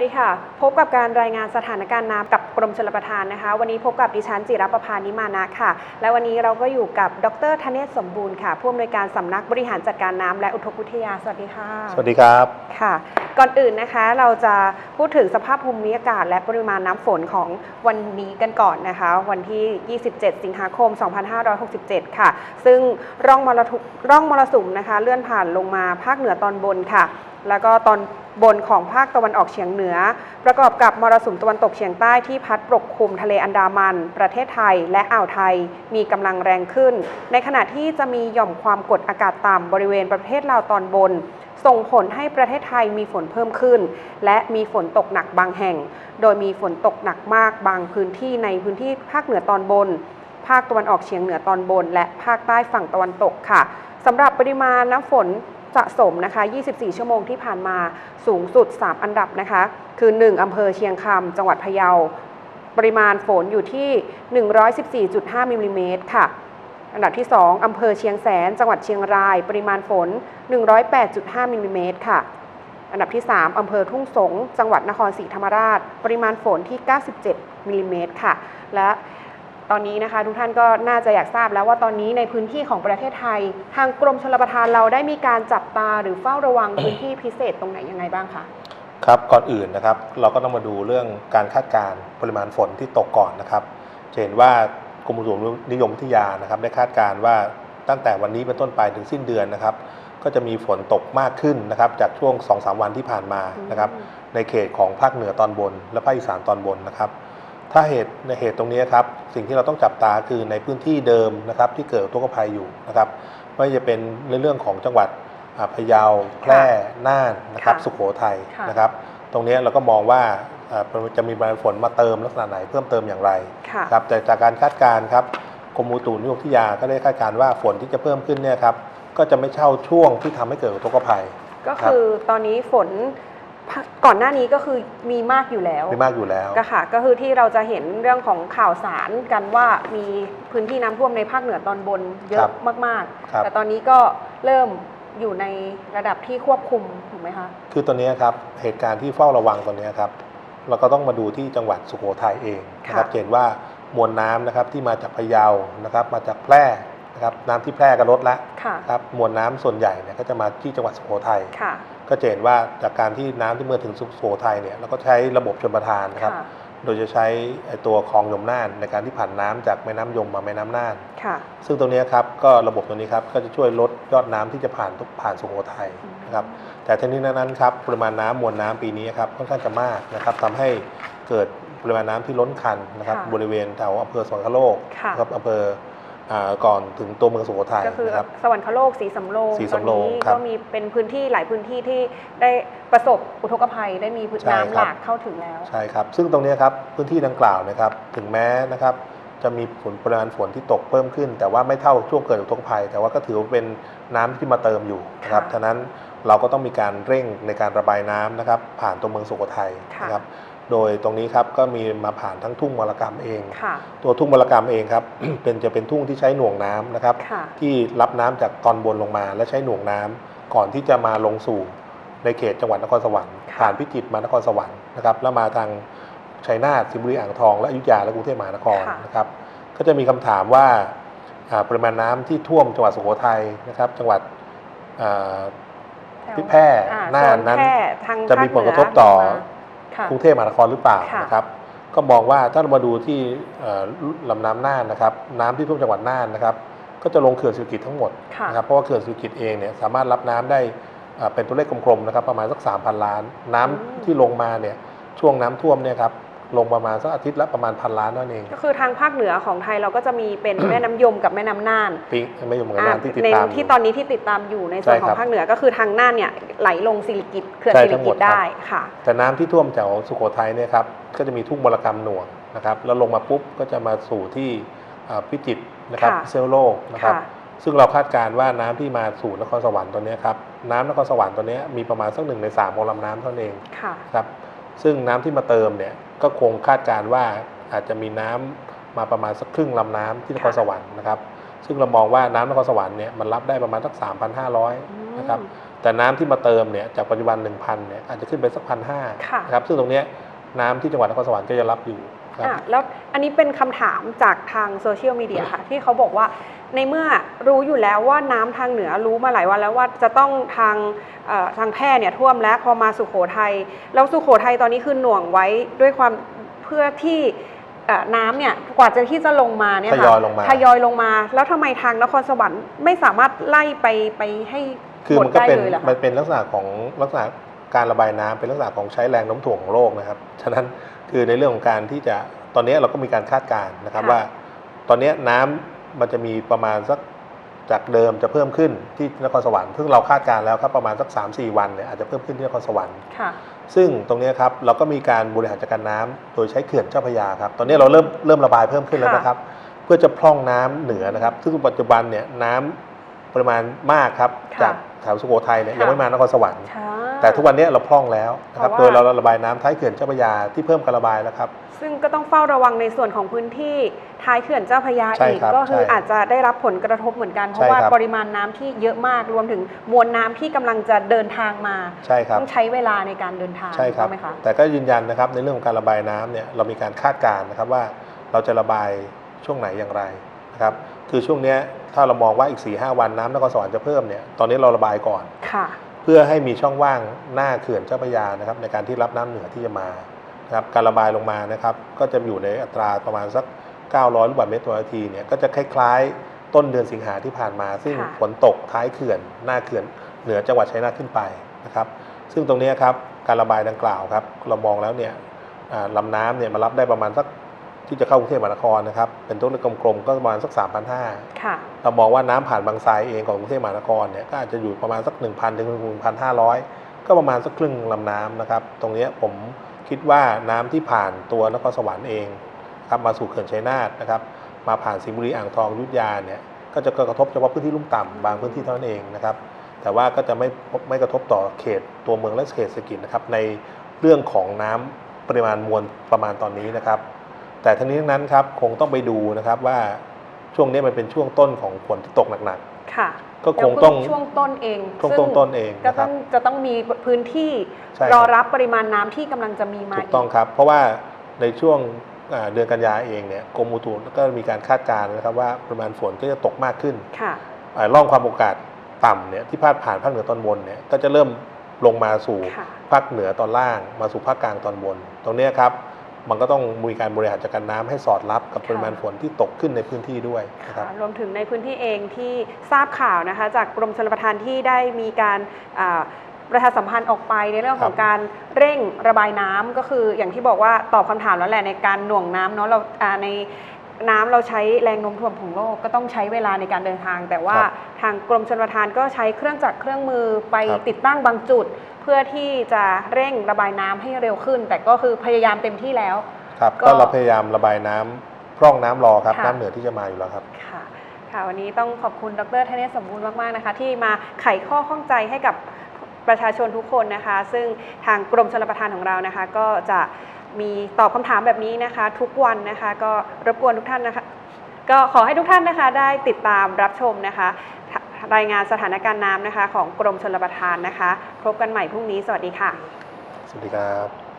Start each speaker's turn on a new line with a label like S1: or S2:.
S1: วัสดีค่ะ พบกับการรายงานสถานการณ์น้ำกับกรมชลประทานนะคะ วันนี้พบกับดิฉันจิรประภานิมานะค่ะ และวันนี้เราก็อยู่กับดรธเนศสมบูรณ์ค่ะผู้อำนวยการสำนักบริหารจัดการน้ำและอุทกวิทยาสวัสดีค่ะ
S2: สวัสดีครับ
S1: ค่ะ ก่อนอื่นนะคะเราจะพูดถึงสภาพภูมิอากาศ และปริมาณน้ำฝนของวันนี้กันก่อนนะคะ วันที่ 27 สิงหาคม 2567 ค่ะ ซึ่งร่องมรทุร่องมรสุมนะคะ เลื่อนผ่านลงมาภาคเหนือตอนบนค่ะ แล้วก็ตอน บนของภาคตะวันออกเฉียงเหนือ ประกอบกับมรสุมตะวันตกเฉียงใต้ที่พัดปกคลุมทะเลอันดามัน ประเทศไทยและอ่าวไทย มีกำลังแรงขึ้น ในขณะที่จะมีหย่อมความกดอากาศต่ำบริเวณประเทศลาวตอนบน ส่งผลให้ประเทศไทยมีฝนเพิ่มขึ้น และมีฝนตกหนักบางแห่ง โดยมีฝนตกหนักมากบางพื้นที่ในพื้นที่ภาคเหนือตอนบน ภาคตะวันออกเฉียงเหนือตอนบน และภาคใต้ฝั่งตะวันตกค่ะสำหรับปริมาณน้ำฝน สะสมนะคะ 24 ชั่วโมงที่ผ่านมาสูงสุด 3 อันดับนะคะ คือ 1 อำเภอเชียงคำจังหวัดพะเยา ปริมาณฝนอยู่ที่ 114.5มิลลิเมตรค่ะ อันดับที่ 2 อำเภอเชียงแสน จังหวัดเชียงราย ปริมาณฝน 108.5มิลลิเมตรค่ะ อันดับที่ 3 อำเภอทุ่งสง จังหวัดนครศรีธรรมราช ปริมาณฝนที่ 97มิลลิเมตรค่ะ และ ตอนนี้นะคะ ทุกท่านก็น่าจะอยากทราบแล้วว่าตอนนี้ในพื้นที่ของประเทศไทย ทางกรมชลประทานเราได้มีการจับตาหรือเฝ้าระวังพื้นที่พิเศษตรงไหนยังไงบ้างคะ
S2: ครับก่อนอื่นนะครับเราก็ต้องมาดูเรื่องการคาดการณ์ปริมาณฝนที่ตกก่อนนะครับจะเห็นว่ากรมอุตุนิยมวิทยานะครับ ได้คาดการณ์ว่าตั้งแต่วันนี้เป็นต้นไปถึงสิ้นเดือนนะครับ ก็จะมีฝนตกมากขึ้นนะครับจากช่วง 2-3 วันที่ผ่านมานะครับในเขตของภาคเหนือตอนบน และภาคอีสานตอนบนนะครับ ถ้าเหตุในเหตุตรงนี้ครับสิ่งที่เราต้องจับตาคือในพื้นที่เดิมนะครับที่เกิดอุทกภัยอยู่นะครับไม่ว่าจะเป็นในเรื่องของจังหวัดอ่าพะเยาแพร่น่านนะครับ
S1: ค่ะ
S2: สุโขทัย
S1: ค่ะ
S2: นะครับตรงนี้เราก็มองว่าอ่าจะมีปริมาณฝนมาเติมลักษณะไหนเพิ่มเติมอย่างไร
S1: ค่ะ
S2: ครับแต่จากการคาดการณ์ครับกรมอุตุนิยมวิทยาก็ได้คาดการณ์ว่าฝนที่จะเพิ่มขึ้นเนี่ยครับก็จะไม่เช่าช่วงที่ทำให้เกิดอุทกภัย
S1: ก็คือตอนนี้ฝน ก่อนหน้านี้ก็คือมีมากอยู่แล้ว
S2: ไม่มากอยู่แล้ว
S1: ก็ค่ะก็คือที่เราจะเห็นเรื่องของข่าวสารกันว่ามีพื้นที่น้ำท่วมในภาคเหนือตอนบนเย
S2: ครั
S1: อะ
S2: บ
S1: มาก
S2: ครับ
S1: ๆแต่ตอนนี้ก็เริ่มอยู่ในระดับที่ควบคุมถูกไหมคะ
S2: คือตัวนี้ครับเหตุการณ์ที่เฝ้าระวังตัวนี้ครับเราก็ต้องมาดูที่จังหวัดสุโขทัยเองนะครับ
S1: ค่ะ
S2: จะเห็นว่ามวลน้ำนะครับที่มาจากพะเยานะครับ มาจากแพร่ นะครับน้ำที่แพร่ก็ลดละ
S1: ค่ะ
S2: ครับมวลน้ำส่วนใหญ่เนี่ยก็จะมาที่จังหวัดสุโขทัย
S1: ค่ะ
S2: ก็จะเห็นว่าจากการที่น้ำที่เมื่อถึงสุโขทัยเนี่ยเราก็ใช้ระบบชลประทานนะครับ
S1: ค่ะ
S2: โดยจะใช้ไอ้ตัวคลองยมน่านในการที่ผ่านน้ำจากแม่น้ำยมมาแม่น้ำน่าน
S1: ค่ะ
S2: ซึ่งตรงนี้ครับก็ระบบตัวนี้ครับก็จะช่วยลดยอดน้ำที่จะผ่านทุกผ่านสุโขทัยนะครับ แต่ทั้งนี้นั้นครับปริมาณน้ำมวลน้ำปีนี้ครับค่อนข้างจะมากนะครับทำให้เกิดปริมาณน้ำที่ล้นคันนะครับ
S1: ค่ะ
S2: บริเวณแถวอำเภอสวรรคโลก
S1: ค่ะ
S2: นะครับอำเภออ่า ก่อนถึงตัวเมืองสุโขทัย
S1: ก็คือ
S2: นะครับ
S1: สวรรคโลกสีสำโรง
S2: ศรี
S1: ตอน
S2: สำโรง
S1: นี้
S2: ครับ
S1: ก็มีเป็นพื้นที่หลายพื้นที่ที่ได้ประสบอุทกภัยได้มีพื้น
S2: ใช่
S1: น้ำ
S2: ครับ
S1: หลากเข้าถึงแล้ว
S2: ใช่ครับ ซึ่งตรงนี้ครับพื้นที่ดังกล่าวนะครับถึงแม้นะครับจะมีฝนปริมาณฝนที่ตกเพิ่มขึ้น แต่ว่าไม่เท่าช่วงเกิดอุทกภัย แต่ว่าก็ถือว่าเป็นน้ำที่มาเติมอยู่นะครับ
S1: ค่ะ
S2: ฉะนั้นเราก็ต้องมีการเร่งในการระบายน้ำนะครับผ่านตัวเมืองสุโขทัย
S1: ค่ะ
S2: นะครับ โดยตรงนี้ครับก็มีมาผ่านทั้งทุ่งมรกรรมเอง
S1: ค่ะ
S2: ตัวทุ่งมรกรรมเองครับ เป็นจะเป็นทุ่งที่ใช้หน่วงน้ำนะครับ
S1: ค่ะ
S2: ที่รับน้ำจากตอนบนลงมา และใช้หน่วงน้ำก่อนที่จะมาลงสู่ในเขตจังหวัดนครสวรรค์
S1: ค่ะ
S2: ผ่านพิจิตรมานครสวรรค์นะครับแล้วมาทางชัยนาทสิงห์บุรีอ่างทอง และอยุธยาและกรุงเทพมหานคร
S1: ค่ะ
S2: นะครับ ก็จะมีคำถามว่าอ่าปริมาณน้ำที่ท่วมจังหวัดสุโขทัยนะครับ จังหวัดอ่าที่แพร่
S1: อ่
S2: น่านนั้น
S1: โซแพร่ทาง
S2: จะมี
S1: ภาค
S2: ผลกระทบต่อ
S1: เหนืค่ะ
S2: กรุงเทพมหานครหรือเปล่า
S1: ค่ะ
S2: นะครับ ก็มองว่าถ้าเรามาดูที่เอ่อลำน้ำน่านนะครับ น้ำที่ท่วมจังหวัดน่านนะครับ ก็จะลงเขื่อนสุกิจทั้งหมด
S1: ค่ะ
S2: นะครับเพราะว่าเขื่อนสุกิจเองเนี่ยสามารถรับน้ำได้เอ่อเป็นตัวเลขกลมๆนะครับประมาณสัก3,000 ล้าน น้ำ
S1: อืม
S2: ที่ลงมาเนี่ยช่วงน้ำท่วมเนี่ยครับ ลงประมาณสักอาทิตย์ละประมาณพันล้านนั่นเอง
S1: ก็คือทางภาคเหนือของไทยเราก็จะมีเป็น แม่น้ำยมกับแม่น้ำน่าน
S2: ปีไม่ยอมกัน
S1: อ่า
S2: น้ำที่ติด
S1: ใน
S2: ตาม
S1: ที่
S2: ยู่
S1: ตอนนี้ที่ติดตามอยู่ในส่วน
S2: ใช่
S1: ขอ
S2: ครั
S1: ง
S2: บ
S1: ภาคเหนือก็คือทางน่านเนี่ยไหลลงสิริกิตเขื่อน
S2: ใช่
S1: สิริ
S2: ทั้งหม
S1: กิ
S2: ด
S1: ต
S2: ครับ
S1: ได้ค่ะ
S2: แต่น้ำที่ท่วมแถวสุโขทัยเนี่ยครับก็จะมีทุ่งมรกรรมหน่วงนะครับแล้วลงมาปุ๊บก็จะมาสู่ที่อ่าพิจิตรนะครับ
S1: ค่ะ
S2: เซลโลกนะครับ
S1: ค่ะ
S2: ซึ่งเราคาดการณ์ว่าน้ำที่มาสู่นครสวรรค์ตัวเนี้ยครับน้ำนครสวรรค์ตัวเนี้ยมีประมาณสักหนึ่งในสามของลำน้ำเท่านั้นเอง
S1: ค่ะ
S2: ครับ ซึ่งน้ำที่มาเติมเนี่ยก็คงคาดการณ์ว่าอาจจะมีน้ำมาประมาณสักครึ่งลำน้ำที่นคร
S1: ค่ะ
S2: สวรรค์นะครับ ซึ่งเรามองว่าน้ำนครสวรรค์เนี่ยมันรับได้ประมาณสัก
S1: อืม
S2: 3,500นะครับแต่น้ำที่มาเติมเนี่ยจากปัจจุบัน 1,000เนี่ยอาจจะขึ้นไปสักพันห้า
S1: ค่ะ
S2: นะครับซึ่งตรงเนี้ยน้ำที่จังหวัดนครสวรรค์ก็จะรับอยู่ ครับ
S1: อะแล้วอันนี้เป็นคำถามจากทางโซเชียลมีเดียค่ะ ที่เขาบอกว่าในเมื่อรู้อยู่แล้วว่าน้ำทางเหนือรู้มาหลายวันแล้วว่าจะต้องทางเอ่อทางแพร่เนี่ยท่วมแล้วพอมาสุโขทัยแล้วสุโขทัยตอนนี้คือหน่วงไว้ด้วยความเพื่อที่เอ่อน้ำเนี่ยกว่าจะที่จะลงมาเนี่ย
S2: ท
S1: ค่ะ
S2: ยอยลงมา
S1: ทยอยลงมา แล้วทำไมทางนครสวรรค์ไม่สามารถไล่ไปไปให้
S2: คือ
S1: หมด
S2: มันก็
S1: ได้
S2: เป็น
S1: เลยเหรอ
S2: มัน
S1: คะ
S2: เป็นลักษณะของลักษณะการระบายน้ำเป็นลักษณะของใช้แรงโน้มถ่วงของโลกนะครับ ฉะนั้น คือในเรื่องของการที่จะตอนนี้เราก็มีการคาดการณ์นะครับว่า ตอนนี้น้ำมันจะมีประมาณสักจากเดิมจะเพิ่มขึ้นที่นครสวรรค์ซึ่งเราคาดการณ์แล้วครับประมาณสัก 3-4 วันเนี่ยอาจจะเพิ่มขึ้นที่นครสวรรค์
S1: ค่ะ
S2: ซึ่งตรงเนี้ยครับเราก็มีการบริหารจัดการน้ำโดยใช้เขื่อนเจ้าพระยาครับตอนนี้เราเริ่มเริ่มระบายเพิ่มขึ้นแล้ว
S1: ค่ะ
S2: นะครับ เพื่อจะพร่องน้ำเหนือนะครับ ซึ่งปัจจุบันเนี่ยน้ำปริมาณมากครับ
S1: ค่ะ
S2: จากแถวสุโขทัยเนี่ย
S1: ค่ะ
S2: ยังไม่มานครสวรรค์
S1: ใช่
S2: แต่ทุกวันนี้เราพร่องแล้วนะครับ
S1: เพ
S2: โด
S1: ราะ
S2: ย
S1: ว่า
S2: เราระบายน้ำท้ายเขื่อนเจ้าพระยาที่เพิ่มการระบายแล้วครับ
S1: ซึ่งก็ต้องเฝ้าระวังในส่วนของพื้นที่ท้ายเขื่อนเจ้าพระยา
S2: ใช่
S1: อีก
S2: ครับ
S1: ก็คือ
S2: ใช่
S1: อาจจะได้รับผลกระทบเหมือนกันเพ
S2: ใช่
S1: ราะว่า
S2: ครับ
S1: ปริมาณน้ำที่เยอะมากรวมถึงมวลน้ำที่กำลังจะเดินทางมา
S2: ใช่ครับ
S1: ต้องใช้เวลาในการเดินทาง
S2: ใช่ครับ
S1: ถูกไหมคะ
S2: แต่ก็ยืนยันนะครับในเรื่องของการระบายน้ำเนี่ยเรามีการคาดการณ์นะครับว่าเราจะระบายช่วงไหนอย่างไรนะครับคือช่วงเนี้ยถ้าเรามองว่าอีก4ีหวันน้ำนครสวรรค์จะเพิ่มเนี่ยตอนนี้เราระบายก่อน
S1: ค่ะ
S2: เพื่อให้มีช่องว่างหน้าเขื่อนเจ้าพระยานะครับ ในการที่รับน้ำเหนือที่จะมานะครับการระบายลงมานะครับ ก็จะอยู่ในอัตราประมาณสัก 900 ลูกบาศก์เมตรต่อนาทีเนี่ยก็จะคล้ายๆ ต้นเดือนสิงหาที่ผ่านมา ซึ่ง
S1: ค่ะ
S2: ฝนตกท้ายเขื่อนหน้าเขื่อนเหนือจังหวัดชัยนาทขึ้นไปนะครับ ซึ่งตรงเนี้ยครับการระบายดังกล่าวครับเรามองแล้วเนี่ยอ่าลำน้ำเนี่ยมารับได้ประมาณสัก ที่จะเข้ากรุงเทพมหานครนะครับเป็นตัวเลขกลมๆก็ประมาณสัก 3,500
S1: ค่ะ
S2: เรามองว่าน้ำผ่านบางทรายเองของกรุงเทพมหานครเนี่ยก็อาจจะอยู่ประมาณสัก 1,000ถึง1,500 ก็ประมาณสักครึ่งลำน้ำนะครับตรงเนี้ยผมคิดว่าน้ำที่ผ่านตัวนครสวรรค์เองครับมาสู่เขื่อนชัยนาทนะครับมาผ่านสิงห์บุรีอ่างทองอยุทธยาเนี่ยก็จะกระทบเฉพาะพื้นที่ลุ่มต่ำบางพื้นที่เท่านั้นเองนะครับแต่ว่าก็จะไม่ไม่กระทบต่อเขตตัวเมืองและเขตเศรษฐกิจนะครับในเรื่องของน้ำปริมาณมวลประมาณตอนนี้นะครับ แต่ทั้งนี้ทั้งนั้นครับคงต้องไปดูนะครับว่าช่วงนี้มันเป็นช่วงต้นของฝนที่ตกหนัก
S1: ค่ะ
S2: ๆ ก็คงต้อง
S1: แล้วช่วงต้นเอง
S2: ช่วง
S1: ซึ่
S2: ต้นๆเอง
S1: ก็
S2: นะค
S1: ต้
S2: รั
S1: อบงจะต้องมีพื้นที่
S2: ใช่ครับ
S1: รอรับปริมาณน้ำที่กำลังจะมีมา
S2: ถูกต้อง
S1: ก
S2: ครับ เพราะว่าในช่วงอ่าเดือนกันยาเองเนี่ยกรมอุตุก็มีการคาดการณ์นะครับว่าปริมาณฝนก็จะตกมากขึ้น
S1: ค่ะ
S2: อ่าร่องความกดอากาศต่ำเนี่ยที่พาดผ่านภาคเหนือตอนบนเนี่ยก็จะเริ่มลงมาสู่
S1: ค่ะ
S2: ภาคเหนือตอนล่าง มาสู่ภาคกลางตอนบน ตรงเนี้ยครับ มันก็ต้องมีการบริหารจัดการน้ำให้สอดรับกับ
S1: ค่ะ
S2: ปริมาณฝนที่ตกขึ้นในพื้นที่ด้วยนะครับ
S1: ค่ะรวมถึงในพื้นที่เองที่ทราบข่าวนะคะ จากกรมชลประทานที่ได้มีการอ่าประชาสัมพันธ์ออกไปในเรื่องของ
S2: ครับ
S1: การเร่งระบายน้ำก็คืออย่างที่บอกว่าตอบคำถามแล้วแหละในการหน่วงน้ำเนาะเราอ่าใน น้ำเราใช้แรงโน้มถ่วงของโลกก็ต้องใช้เวลาในการเดินทาง แต่ว่า
S2: ครับ
S1: ทางกรมชลประทานก็ใช้เครื่องจักรเครื่องมือไป
S2: ครับ
S1: ติดตั้งบางจุด เพื่อที่จะเร่งระบายน้ำให้เร็วขึ้น แต่ก็คือพยายามเต็มที่แล้ว
S2: ครับ
S1: ก็
S2: ก็เราพยายามระบายน้ำพร่องน้ำรอครับ
S1: ค่ะ
S2: น้ำเหนือที่จะมาอยู่แล้วครับ
S1: ค่ะค่ะวันนี้ต้องขอบคุณดรธเนศสมบูรณ์มากๆนะคะ ที่มาไขข้อข้องใจให้กับประชาชนทุกคนนะคะ ซึ่งทางกรมชลประทานของเรานะคะ ก็จะ มีตอบคำถามแบบนี้นะคะ ทุกวันนะคะ ก็รบกวนทุกท่านนะคะ ก็ขอให้ทุกท่านนะคะ ได้ติดตามรับชมนะคะ รายงานสถานการณ์น้ำนะคะ ของกรมชลประทานนะคะ พบกันใหม่พรุ่งนี้ สวัสดีค่ะ
S2: สวัสดีครับ